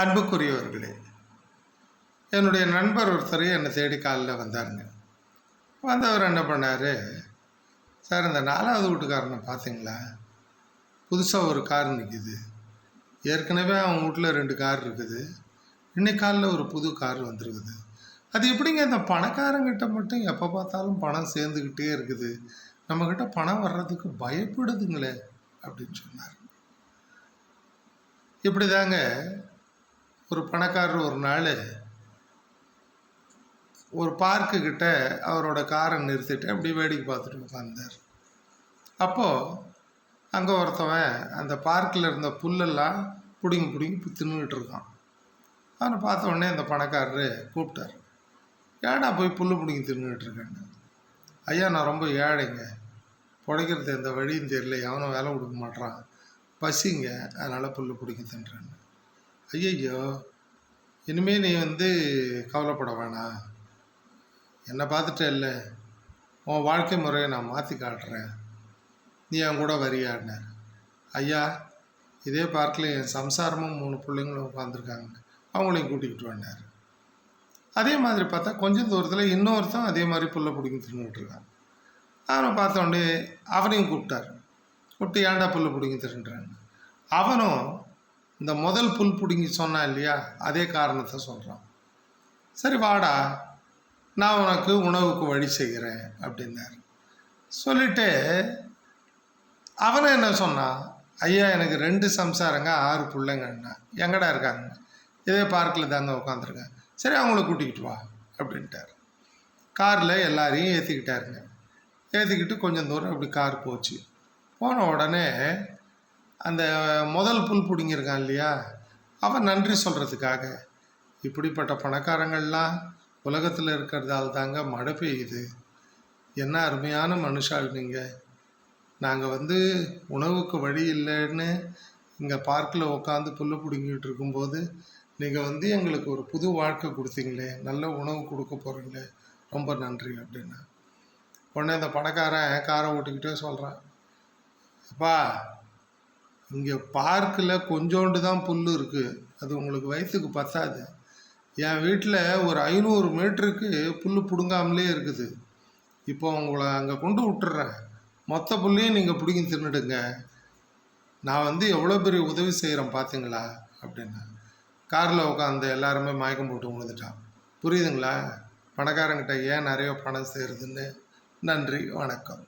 அன்புக்குரியவர்களே என்னுடைய நண்பர் ஒருத்தர் என்னை தேடி காலில் வந்தாருங்க. வந்தவர் என்ன பண்ணார் சார் இந்த நாலாவது வீட்டுக்காரனை பார்த்தீங்களா? புதுசாக ஒரு கார் நிற்கிது ஏற்கனவே அவங்க வீட்டில் ரெண்டு கார் இருக்குது. இன்னைக்கு காலில் ஒரு புது கார் வந்திருக்குது. அது எப்படிங்க இந்த பணக்காரங்கிட்ட மட்டும் எப்போ பார்த்தாலும் பணம் சேர்ந்துக்கிட்டே இருக்குது? நம்மக்கிட்ட பணம் வர்றதுக்கு பயப்படுதுங்களே அப்படின்னு சொன்னார். இப்படி தாங்க ஒரு பணக்காரர் ஒரு நாள் ஒரு பார்க்கு கிட்ட அவரோட காரை நிறுத்திட்டு அப்படி வேடிக்கை பார்த்துட்டு உட்காந்தார் அப்போது அங்கே ஒருத்தவன் அந்த பார்க்கில் இருந்த புல்லெல்லாம் பிடுங்கி பிடுங்கி தின்னுக்கிட்டு இருக்கான். அவனை பார்த்த உடனே அந்த பணக்காரரு கூப்பிட்டார். ஏடா போய் புல் பிடுங்கி தின்னுக்கிட்டு இருக்கேன்னு? ஐயா நான் ரொம்ப ஏழைங்க. பிழைக்கிறது எந்த வழியும் தெரியல. எவனும் வேலை கொடுக்க மாட்றான். பசிங்க. அதனால் புல் பிடிக்க தின்றேன்னு. ஐயையோ இனிமே நீ வந்து கவலைப்பட வேணாம் என்னை பார்த்துட்டே இல்லை. உன் வாழ்க்கை முறையை நான் மாற்றி காட்டுறேன். நீ என் கூட வரியாடின ஐயா இதே பார்க்கில் என் சம்சாரமும் மூணு பிள்ளைங்களும் உட்காந்துருக்காங்க அவங்களையும் கூட்டிக்கிட்டு வந்தார். அதே மாதிரி பார்த்தா கொஞ்சம் தூரத்தில் இன்னொருத்தன் அதே மாதிரி புல்லை பிடிங்கி தின்னுக்கிட்டு இருக்கான் அவனை பார்த்த உடனே அவனையும் கூப்பிட்டார். கூப்பிட்டு ஏன்டா புல் பிடிங்கி தின்னுறான்னு அவனும் இந்த முதல் புல் பிடுங்கி சொன்னான் இல்லையா? அதே காரணத்தை சொல்கிறான் சரி வாடா. நான் உனக்கு உணவுக்கு வழி செய்கிறேன் அப்படின்னார். சொல்லிட்டு அவனும் என்ன சொன்னான் ஐயா எனக்கு ரெண்டு சம்சாரங்க ஆறு பிள்ளைங்கண்ணா. எங்கடா இருக்காங்க? இதே பார்க்கில் தாங்க உட்காந்துருக்கேன் சரி அவங்கள கூட்டிக்கிட்டு வா அப்படின்ட்டார். காரில் எல்லாரையும் ஏற்றிக்கிட்டாருங்க ஏற்றிக்கிட்டு கொஞ்சம் தூரம் அப்படி கார் போச்சு. போன உடனே அந்த முதல் புல் பிடுங்கியிருக்கான் இல்லையா? அவன் நன்றி சொல்கிறதுக்காக இப்படிப்பட்ட பணக்காரங்கள்லாம் உலகத்தில் இருக்கிறதால தாங்க மழை பெய்யுது. என்ன அருமையான மனுஷாள் நீங்கள் நாங்கள் வந்து உணவுக்கு வழி இல்லைன்னு இங்கே பார்க்கில் உட்காந்து புல்லு பிடுங்கிட்டு இருக்கும்போது நீங்கள் வந்து எங்களுக்கு ஒரு புது வாழ்க்கை கொடுத்தீங்களே நல்ல உணவு கொடுக்க போகிறீங்களே ரொம்ப நன்றி அப்படின்னா. உடனே இந்த பணக்காரன் காரை ஓட்டிக்கிட்டே சொல்கிறான் அப்பா இங்கே பார்க்கில் கொஞ்சோண்டு தான் புல் இருக்குது அது உங்களுக்கு வயசுக்கு பத்தாது. என் வீட்டில் ஒரு ஐநூறு மீட்டருக்கு புல் பிடுங்காமலே இருக்குது. இப்போ உங்களை அங்கே கொண்டு விட்டுறேன். மொத்த புல்லையும் நீங்கள் பிடுங்கி தின்னுடுங்க. நான் வந்து எவ்வளோ பெரிய உதவி செய்கிறேன் பார்த்தீங்களா அப்படின்னா. காரில் உட்காந்து எல்லாருமே மயக்கம் போட்டு விழுந்துட்டான் புரியுதுங்களா? பணக்காரங்கிட்ட ஏன் நிறைய பணம் சேருதுன்னு? நன்றி வணக்கம்.